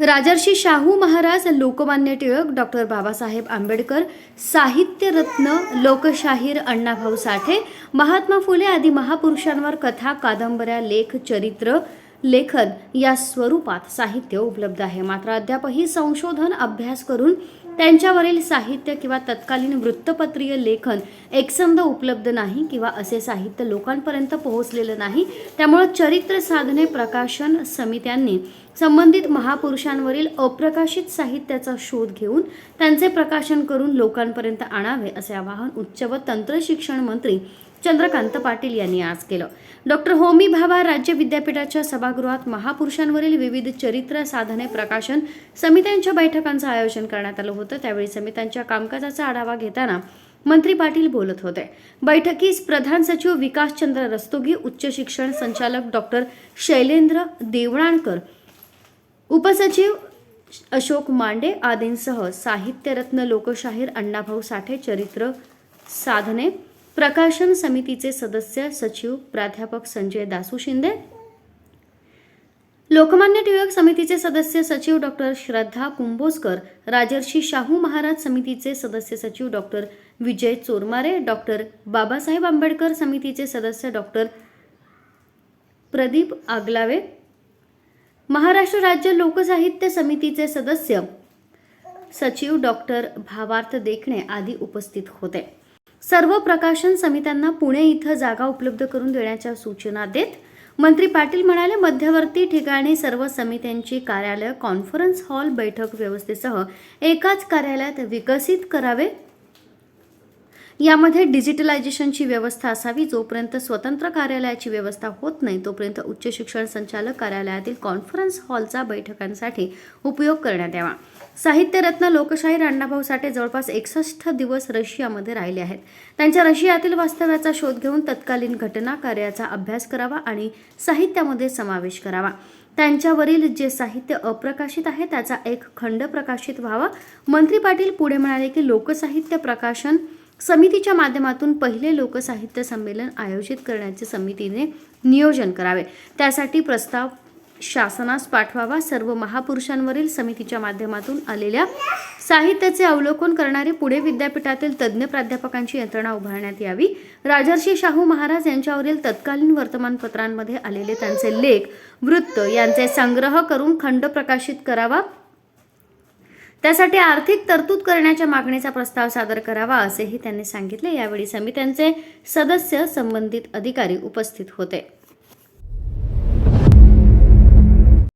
Rajarshi Shahu Maharaj Lokmanya Tilak doctor Babasaheb Ambedkar साहित्यरत्न लोकशाहीर अण्णाभाऊ साठे महात्मा फुले आदी महापुरुषांवर कथा कादंबऱ्या लेख चरित्र लेखन या स्वरूपात साहित्य उपलब्ध आहे. मात्र अद्यापही संशोधन अभ्यास करून त्यांच्यावरील साहित्य किंवा तत्कालीन वृत्तपत्रीय लेखन एकसंध उपलब्ध नाही किंवा असे साहित्य लोकांपर्यंत पोहोचलेलं नाही. त्यामुळं चरित्र साधने प्रकाशन समित्यांनी संबंधित महापुरुषांवरील अप्रकाशित साहित्याचा शोध घेऊन त्यांचे प्रकाशन करून लोकांपर्यंत आणावे असे आवाहन उच्च व तंत्रशिक्षण मंत्री चंद्रकांत पाटील यांनी आज केलं. डॉक्टर होमी भाभा राज्य विद्यापीठाच्या सभागृहात महापुरुषांवरील विविध चरित्र साधने प्रकाशन समित्यांच्या बैठकांचं आयोजन करण्यात आलं होतं. त्यावेळी समित्यांच्या कामकाजाचा आढावा घेताना मंत्री पाटील बोलत होते. बैठकीस प्रधान सचिव विकासचंद्र रस्तोगी उच्च शिक्षण संचालक डॉक्टर शैलेंद्र देवळाणकर उपसचिव अशोक मांडे आदींसह साहित्यरत्न लोकशाहीर अण्णाभाऊ साठे चरित्र साधने प्रकाशन समितीचे सदस्य सचिव प्राध्यापक संजय दासू शिंदे. लोकमान्य टिळक समितीचे सदस्य सचिव डॉक्टर श्रद्धा कुंभोजकर राजर्षी शाहू महाराज समितीचे सदस्य सचिव डॉक्टर विजय चोरमारे डॉक्टर बाबासाहेब आंबेडकर समितीचे सदस्य डॉक्टर प्रदीप आगलावे. महाराष्ट्र राज्य लोकसाहित्य समितीचे सदस्य सचिव डॉक्टर भावार्थ देखणे आदी उपस्थित होते. सर्व प्रकाशन समित्यांना पुणे इथं जागा उपलब्ध करून देण्याच्या सूचना देत मंत्री पाटील म्हणाले मध्यवर्ती ठिकाणी सर्व समित्यांची कार्यालय कॉन्फरन्स हॉल बैठक व्यवस्थेसह एकाच कार्यालयात विकसित करावे. यामध्ये डिजिटलायझेशनची व्यवस्था असावी जोपर्यंत स्वतंत्र कार्यालयाची व्यवस्था होत नाही तोपर्यंत उच्च शिक्षण संचालक कार्यालयातील कॉन्फरन्स हॉलचा बैठकांसाठी उपयोग करण्यात यावा. साहित्यरत्न लोकशाहीर अण्णाभाऊ साठे जवळपास एकसष्ट दिवस रशियामध्ये राहिले आहेत. त्यांच्या रशियातील वास्तव्याचा शोध घेऊन तत्कालीन घटना कार्याचा अभ्यास करावा आणि साहित्यामध्ये समावेश करावा. त्यांच्यावरील जे साहित्य अप्रकाशित आहे त्याचा एक खंड प्रकाशित व्हावा. मंत्री पाटील पुढे म्हणाले की लोकसाहित्य प्रकाशन समितीच्या माध्यमातून पहिले लोकसाहित्य संमेलन आयोजित करण्याचे समितीने नियोजन करावे. त्यासाठी प्रस्ताव शासनास पाठवावा. सर्व महापुरुषांवरील समितीच्या माध्यमातून आलेल्या साहित्याचे अवलोकन करणारे पुणे विद्यापीठातील तज्ज्ञ प्राध्यापकांची यंत्रणा उभारण्यात यावी. राजर्षी शाहू महाराज यांच्यावरील तत्कालीन वर्तमानपत्रांमध्ये आलेले त्यांचे लेख वृत्त यांचे संग्रह करून खंड प्रकाशित करावा. त्यासाठी आर्थिक तरतूद करण्याच्या मागणीचा प्रस्ताव सादर करावा असेही त्यांनी सांगितले. यावेळी समित्यांचे सदस्य संबंधित अधिकारी उपस्थित होते.